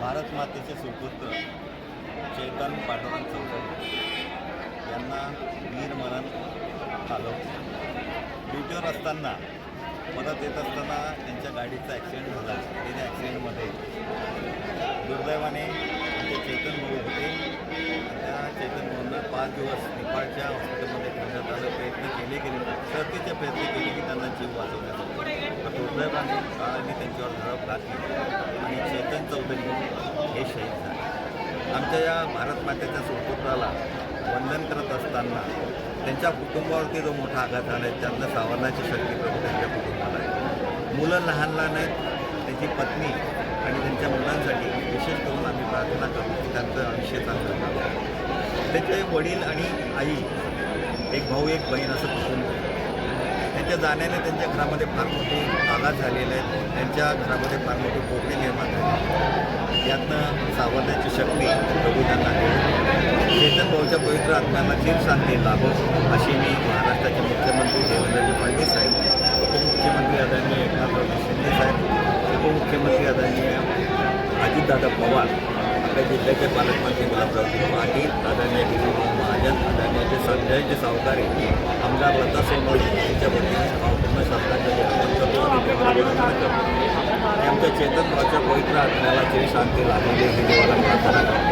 भारत मातेचे सुपुत्र चैतन पांडुरंग चौधरी यांना वीर मरण आलं ड्युटीवर असताना मदत येत असताना त्यांच्या गाडीचा ॲक्सिडेंट झाला. आणि त्या ॲक्सिडेंटमध्ये दुर्दैवाने आमचे चेतन भाऊ होते. त्या चेतन भाऊंना पाच दिवस नेपाळच्या हॉस्पिटलमध्ये ठेवण्यात आलं. प्रयत्न केले गेले शर्तीचे प्रयत्न केले की त्यांना जीव वाचवण्यात आला दुर्दैवाने काळाने त्यांच्यावर झडप घातली. आणि चैतन हे शहीद झाले. आमच्या या भारत मातेच्या सुपुत्राला वंदन करत असताना त्यांच्या कुटुंबावरती जो मोठा आघात झाला आहे त्यातनं सावरण्याची शक्ती प्रभू त्यांच्या कुटुंबाला आहे. मुलं लहान लहान आहेत त्यांची पत्नी आणि त्यांच्या मुलांसाठी विशेष करून आम्ही प्रार्थना करतो की त्यांचं आयुष्य चांगलं त्यांचे वडील आणि आई एक भाऊ एक बहीण असं कुटुंब त्यांच्या जाण्याने त्यांच्या घरामध्ये फार मोठे आघात झालेले आहेत. त्यांच्या घरामध्ये फार मोठे पोटे निर्माण यातनं सावरण्याची शक्ती प्रभू त्यांना देईल चेतन भाऊच्या पवित्र आत्म्याला चिर शांती लाभो अशी मी महाराष्ट्राचे मुख्यमंत्री देवेंद्रजी फडणवीस साहेब उपमुख्यमंत्री आदरणीय एकनाथरावजी शिंदे साहेब उपमुख्यमंत्री आदरणीय अजितदादा पवार आपल्या जिल्ह्याचे पालकमंत्री गुलाबरावजी पाटील आदरणीय गिरीभाऊ महाजन आदरणीय जे संजयचे सावकारी आमदार लता सोनवणे यांच्या वतीने पूर्ण श्रद्धांजली अर्पण करतो. आणि देवाला प्रार्थना करतो आणि आमच्या चेतन भाऊच्या पवित्र आत्म्याला शांती लाभली ही देवाला प्रार्थना करतो.